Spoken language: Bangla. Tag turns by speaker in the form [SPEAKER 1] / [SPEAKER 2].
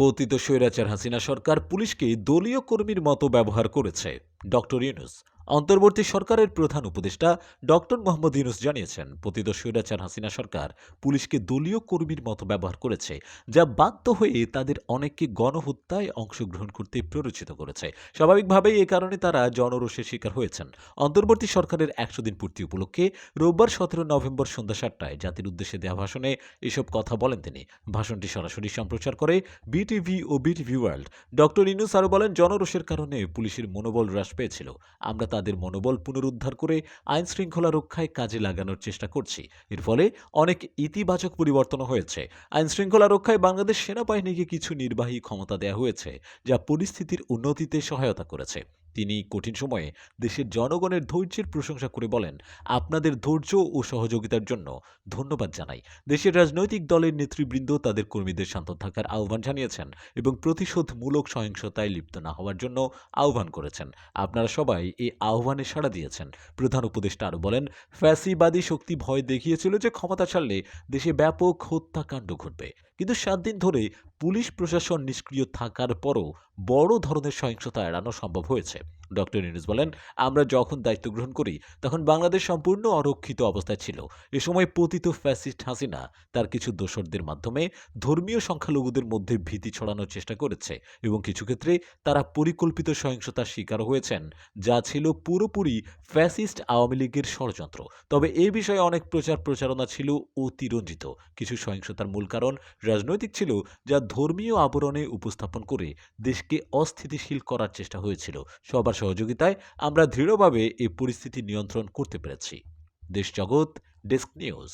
[SPEAKER 1] পতিত স্বৈরাচার হাসিনা সরকার পুলিশকে দলীয় কর্মীর মতো ব্যবহার করেছে। ডক্টর ইউনুস অন্তর্বর্তী সরকারের প্রধান উপদেষ্টা ডক্টর মোহাম্মদ ইউনুস জানিয়েছেন, পতিত স্বৈরাচার হাসিনা সরকার পুলিশকে দলীয় কর্মীর মতো ব্যবহার করেছে, যা বাধ্য হয়ে তাদের অনেককে গণহত্যায় অংশগ্রহণ করতে প্ররোচিত করেছে। স্বাভাবিকভাবেই এ কারণে তারা জনরোষের শিকার হয়েছেন। অন্তর্বর্তী সরকারের একশো দিন পূর্তি উপলক্ষে রোববার সতেরো নভেম্বর সন্ধ্যা সাতটায় জাতির উদ্দেশ্যে দেওয়া ভাষণে এসব কথা বলেন তিনি। ভাষণটি সরাসরি সম্প্রচার করে বিটিভি ও বিটিভি ওয়ার্ল্ড ডক্টর ইনুস আরও বলেন, জনরোষের কারণে পুলিশের মনোবল হ্রাস পেয়েছিল। আমরা তাদের মনোবল পুনরুদ্ধার করে আইন শৃঙ্খলা রক্ষায় কাজে লাগানোর চেষ্টা করছি। এর ফলে অনেক ইতিবাচক পরিবর্তন হয়েছে। আইন শৃঙ্খলা রক্ষায় বাংলাদেশ সেনাবাহিনীকে কিছু নির্বাহী ক্ষমতা দেওয়া হয়েছে, যা পরিস্থিতির উন্নতিতে সহায়তা করেছে। তিনি কঠিন সময়ে দেশের জনগণের ধৈর্যের প্রশংসা করে বলেন, আপনাদের ধৈর্য ও সহযোগিতার জন্য ধন্যবাদ জানাই। দেশের রাজনৈতিক দলের নেতৃবৃন্দ তাদের কর্মীদের শান্ত থাকার আহ্বান জানিয়েছেন এবং প্রতিশোধমূলক সহিংসতায় লিপ্ত না হওয়ার জন্য আহ্বান করেছেন। আপনারা সবাই এই আহ্বানে সাড়া দিয়েছেন। প্রধান উপদেষ্টা আরও বলেন, ফ্যাসিবাদী শক্তি ভয় দেখিয়েছিল যে ক্ষমতা ছাড়লে দেশে ব্যাপক হত্যাকাণ্ড ঘটবে। কিন্তু সাত দিন ধরে পুলিশ প্রশাসন নিষ্ক্রিয় থাকার পরও বড় ধরনের সহিংসতা এড়ানো সম্ভব হয়েছে। ডক্টর ইউনুস বলেন, আমরা যখন দায়িত্ব গ্রহণ করি, তখন বাংলাদেশ সম্পূর্ণ অরক্ষিত অবস্থায় ছিল। এ সময় পতিত ফ্যাসিস্ট হাসিনা তার কিছু দোসরদের মাধ্যমে ধর্মীয় সংখ্যালঘুদের মধ্যে ভীতি ছড়ানোর চেষ্টা করেছে এবং কিছু ক্ষেত্রে তারা পরিকল্পিত সহিংসতার শিকার হয়েছেন, যা ছিল পুরোপুরি ফ্যাসিস্ট আওয়ামী লীগের ষড়যন্ত্র। তবে এ বিষয়ে অনেক প্রচার প্রচারণা ছিল অতিরঞ্জিত। কিছু সহিংসতার মূল কারণ রাজনৈতিক ছিল, যা ধর্মীয় আবরণে উপস্থাপন করে দেশকে অস্থিতিশীল করার চেষ্টা হয়েছিল। সবার সহযোগিতায় আমরা দৃঢ়ভাবে এই পরিস্থিতি নিয়ন্ত্রণ করতে পেরেছি। দেশ জগৎ, ডেস্ক নিউজ।